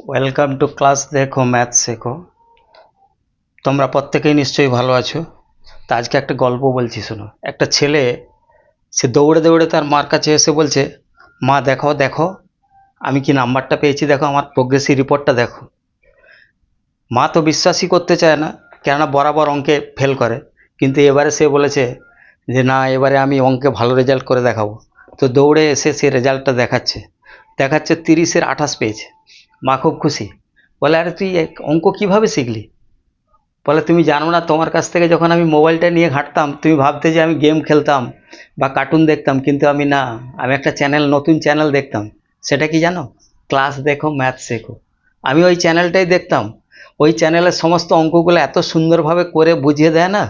Welcome to class দেখো math শেখো। তোমরা প্রত্যেকেই নিশ্চয়ই ভালো আছো। তা আজকে একটা গল্প বলছি, শোনো। একটা ছেলে, সে দৌড়ে দৌড়ে তার মার কাছে এসে বলছে, মা, দেখো দেখো, আমি কি নাম্বারটা পেয়েছি? দেখো, আমার প্রোগ্রেসি রিপোর্টটা দেখো। মা তো বিশ্বাসই করতে চায় না, কেননা বরাবর অঙ্কে ফেল করে। কিন্তু এবারে সে বলেছে যে, না, এবারে আমি অঙ্কে ভালো রেজাল্ট করে দেখাবো। তো দৌড়ে এসে সে রেজাল্টটা দেখাচ্ছে। দেখাচ্ছে তিরিশের আঠাশ পেয়েছে। মা খুব খুশি। বলে, আরে তুই অঙ্ক কীভাবে শিখলি? বলে, তুমি জানো না, তোমার কাছ থেকে যখন আমি মোবাইলটা নিয়ে ঘাঁটতাম, তুমি ভাবতে যে আমি গেম খেলতাম বা কার্টুন দেখতাম, কিন্তু আমি না, আমি একটা চ্যানেল, নতুন চ্যানেল দেখতাম। সেটা কি জানো? ক্লাস দেখো, ম্যাথ শেখো। আমি ওই চ্যানেলটাই দেখতাম। ওই চ্যানেলের সমস্ত অঙ্কগুলো এত সুন্দরভাবে করে বুঝিয়ে দেয় না,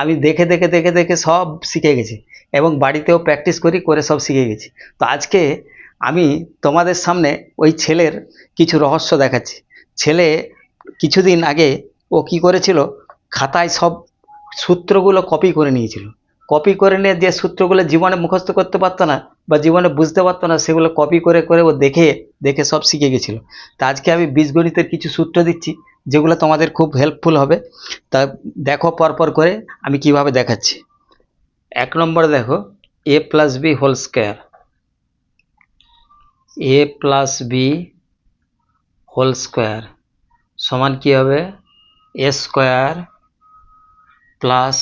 আমি দেখে দেখে দেখে দেখে সব শিখে গেছি এবং বাড়িতেও প্র্যাকটিস করি, করে সব শিখে গেছি। তো আজকে আমি তোমাদের সামনে ওই ছেলের কিছু রহস্য দেখাচ্ছি। ছেলে কিছুদিন আগে ও কি করেছিল? খাতায় সব সূত্রগুলো কপি করে নিয়েছিল। কপি করে নিয়ে যে সূত্রগুলো জীবনে মুখস্থ করতে পারতো না বা জীবনে বুঝতে পারতো না, সেগুলো কপি করে করে ও দেখে দেখে সব শিখে গেছিল। তা আজকে আমি বীজগণিতের কিছু সূত্র দিচ্ছি, যেগুলো তোমাদের খুব হেল্পফুল হবে। তা দেখো পরপর করে আমি কীভাবে দেখাচ্ছি। এক নম্বর দেখো A plus B whole square A plus B whole square সমান কী হবে? A square plus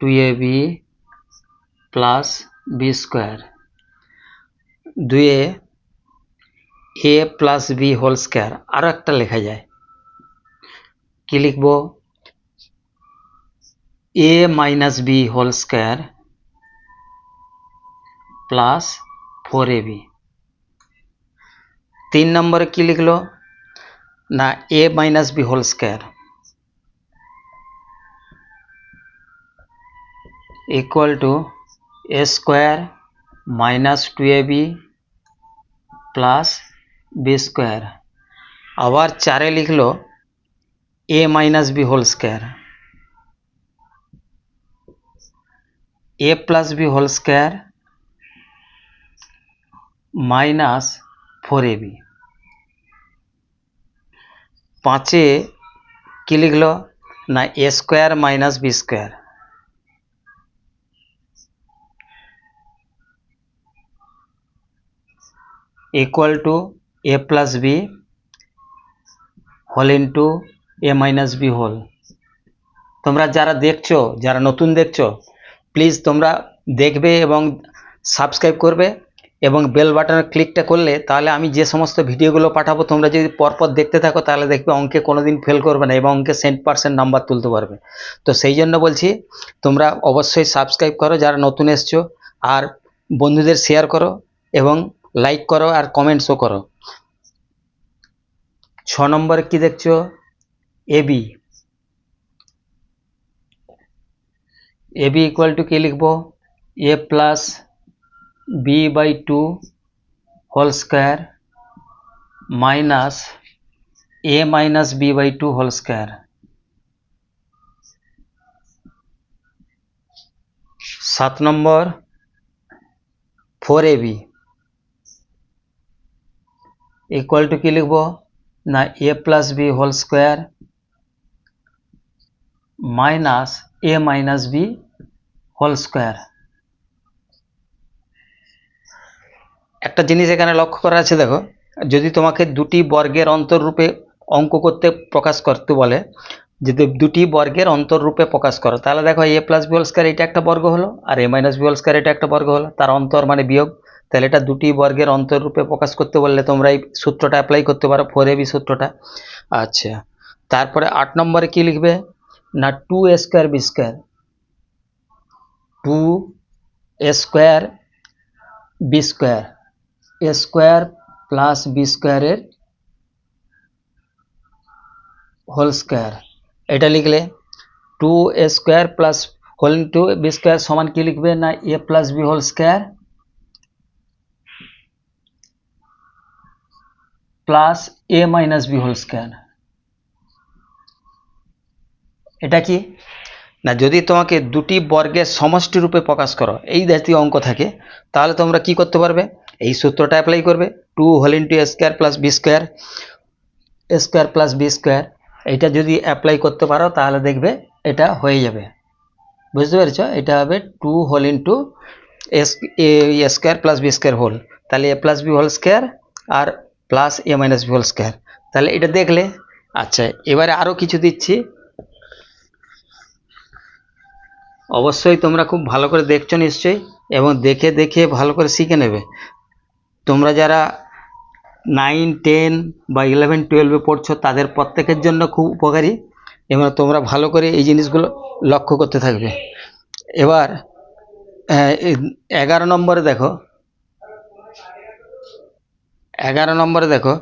two A B plus B square দুয়ে A plus B whole square আরও একটা লেখা যায়। কি লিখব? A minus B whole square plus four A B তিন নম্বরে কি লিখলো না A minus B whole square equal to A square minus two A B plus B square আবার চারে লিখলো A minus B whole square A plus B whole square minus four A B পাঁচে কী লিখলো? না, A square minus B square. Equal to A plus B whole into A minus B whole. তোমরা যারা দেখছ, যারা নতুন দেখছ, প্লিজ তোমরা দেখবে এবং সাবস্ক্রাইব করবে। এবং বেল বাটনের ক্লিকটা করলে তাহলে আমি যে সমস্ত ভিডিওগুলো পাঠাবো, তোমরা যদি পরপর দেখতে থাকো, তাহলে দেখবে অঙ্কে কোনো দিন ফেল করবে না এবং অঙ্কে সেন্ট পার্সেন্ট নাম্বার তুলতে পারবে। তো সেই জন্য বলছি, তোমরা অবশ্যই সাবস্ক্রাইব করো যারা নতুন এসছো, আর বন্ধুদের শেয়ার করো এবং লাইক করো আর কমেন্টসও করো। ছ নম্বরে কি দেখছ? এবি এবি ইকুয়াল টু কি লিখব? A plus B by two whole square minus A minus B by two whole square সাত নম্বর four A B equal to কি লিখব না A plus B whole square minus A minus B whole square একটা জিনিস এখানে লক্ষ্য করা আছে, দেখো। যদি তোমাকে দুটি বর্গের অন্তররূপে অঙ্ক করতে প্রকাশ করতে বলে, যদি দুটি বর্গের অন্তররূপে প্রকাশ করো, তাহলে দেখো এ প্লাস বি স্কোয়ার এটা একটা বর্গ হলো, আর এ মাইনাস বি স্কোয়ার এটা একটা বর্গ হলো, তার অন্তর মানে বিয়োগ। তাহলে এটা দুটি বর্গের অন্তররূপে প্রকাশ করতে বললে তোমরা এই সূত্রটা অ্যাপ্লাই করতে পারো ফোর এবি সূত্রটা। আচ্ছা তারপরে আট নম্বরে কি লিখবে? না two A square B square two A square B square A square plus B স্কোয়ারের হোল স্কোয়ার এটা লিখলে two A square plus whole into B square সমান কি লিখবে না A plus B whole square plus A minus B whole square এটা কি? না, যদি তোমাকে দুটি বর্গের সমষ্টি রূপে প্রকাশ করো, এই জাতীয় অঙ্ক থাকে, তাহলে তোমরা কি করতে পারবে? এই সূত্রটা অ্যাপ্লাই করবে two whole into square plus B square square plus B square এটা যদি অ্যাপ্লাই করতে পারো তাহলে দেখবে এটা হয়ে যাবে। বুঝতে পেরেছ? এটা হবে two whole into S square plus B square whole তাহলে A plus B whole square R plus A minus B whole square তাহলে এটা দেখলে আচ্ছা এবারে আরও কিছু দিচ্ছি। অবশ্যই তোমরা খুব ভালো করে দেখছ নিশ্চয়ই, এবং দেখে দেখে ভালো করে শিখে নেবে। তোমরা যারা নাইন টেন বা ইলেভেন টুয়েলভে পড়ছো, তাদের প্রত্যেকের জন্য খুব উপকারী এবং তোমরা ভালো করে এই জিনিসগুলো লক্ষ্য করতে থাকবে। এবার এগারো নম্বরে দেখো। এগারো নম্বরে দেখো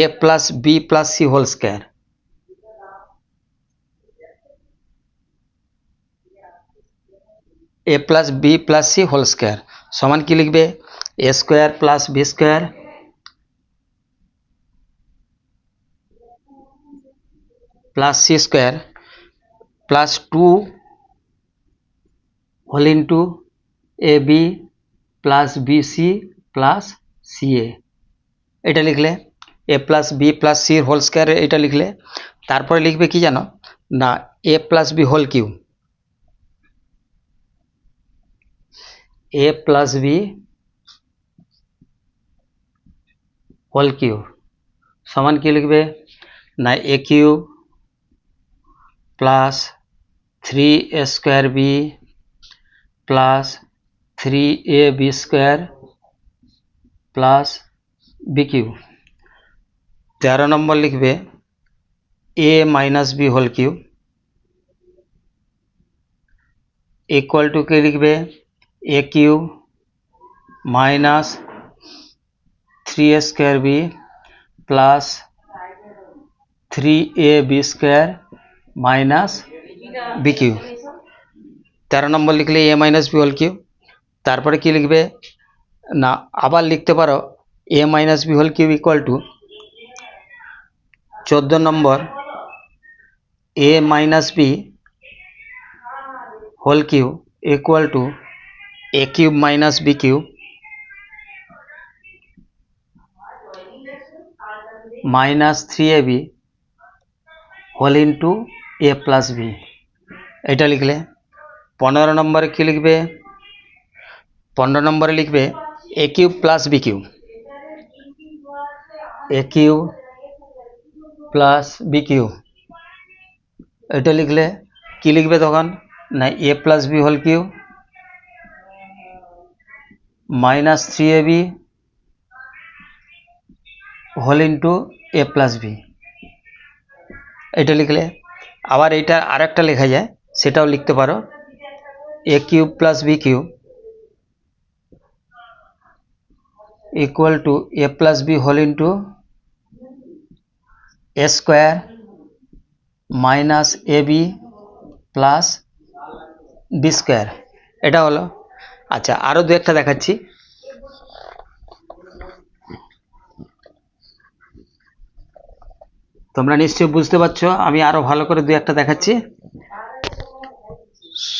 A plus B plus C whole square A plus B plus C whole square সমান কি লিখবে? A square plus B square plus C square plus two whole into A B plus B C plus C A এটা লিখলে A plus B plus C whole square এটা লিখলে তারপরে লিখবে কি জানো? না A plus B whole cube A plus B whole cube সমান কি লিখবে না A cube plus three A square B plus three A B square plus B cube তেরো নম্বর লিখবে A minus B whole cube equal to কে লিখবে A cube minus three A square B plus three A B square minus B cube তেরো নম্বর লিখলে A minus B whole cube তারপরে কি লিখবে না আবার লিখতে পারো A minus B whole cube equal to চোদ্দ নম্বর A minus B whole cube equal to A cube minus B cube minus three A B whole into A plus B এটা লিখলে পনেরো নম্বরে কী লিখবে? পনেরো নম্বরে লিখবে A cube plus B cube A cube plus B cube এটা লিখলে কি লিখবে তখন? না A plus B whole cube minus three A B whole into A plus B এটা লিখলে আবার এটা আরেকটা লেখা যায়, সেটাও লিখতে পারো। A cube plus B cube equal to A plus B whole into A square minus A B plus B square এটা হলো আচ্ছা আরও দু একটা দেখাচ্ছি। তোমরা নিশ্চয়ই বুঝতে পারছ, আমি আরও ভালো করে দু একটা দেখাচ্ছি।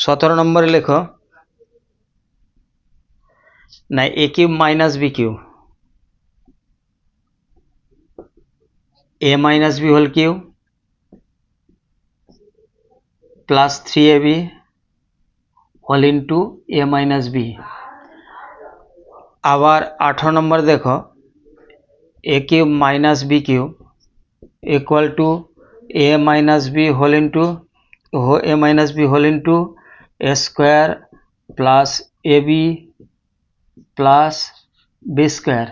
সতেরো নম্বরে লেখো, না, A cube minus B cube A minus B whole cube plus three A B whole into A minus B. আবার আঠারো নম্বর দেখো, A cube minus B cube equal to a minus b whole into a minus b whole into a square plus ab plus b square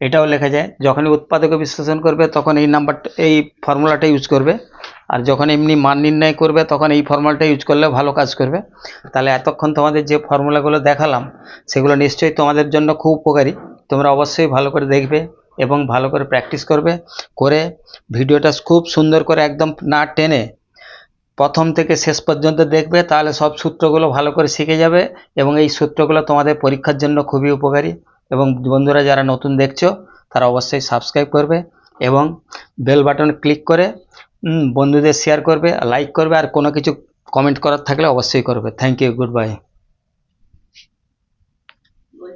এটাও লেখা যায়, যখনই উৎপাদকে বিশ্লেষণ করবে, তখন এই নাম্বারটা এই ফর্মুলাটা ইউজ করবে। আর যখন এমনি মান নির্ণয় করবে, তখন এই ফর্মুলাটা ইউজ করলে ভালো কাজ করবে। তাহলে এতক্ষণ তোমাদের যে ফর্মুলাগুলো দেখালাম, সেগুলো নিশ্চয়ই তোমাদের জন্য খুব উপকারী। তোমরা অবশ্যই ভালো করে দেখবে। এবং ভালো করে প্র্যাকটিস করবে, করে ভিডিওটা খুব সুন্দর করে একদম না টেনে প্রথম থেকে শেষ পর্যন্ত দেখবে, তাহলে সব সূত্রগুলো ভালো করে শিখে যাবে এবং এই সূত্রগুলো তোমাদের পরীক্ষার জন্য খুবই উপকারী এবং বন্ধুরা যারা নতুন দেখছ, তারা অবশ্যই সাবস্ক্রাইব করবে এবং বেল বাটন ক্লিক করে বন্ধুদের শেয়ার করবে লাইক করবে আর কোনো কিছু কমেন্ট করার থাকলে অবশ্যই করবে। Thank you good bye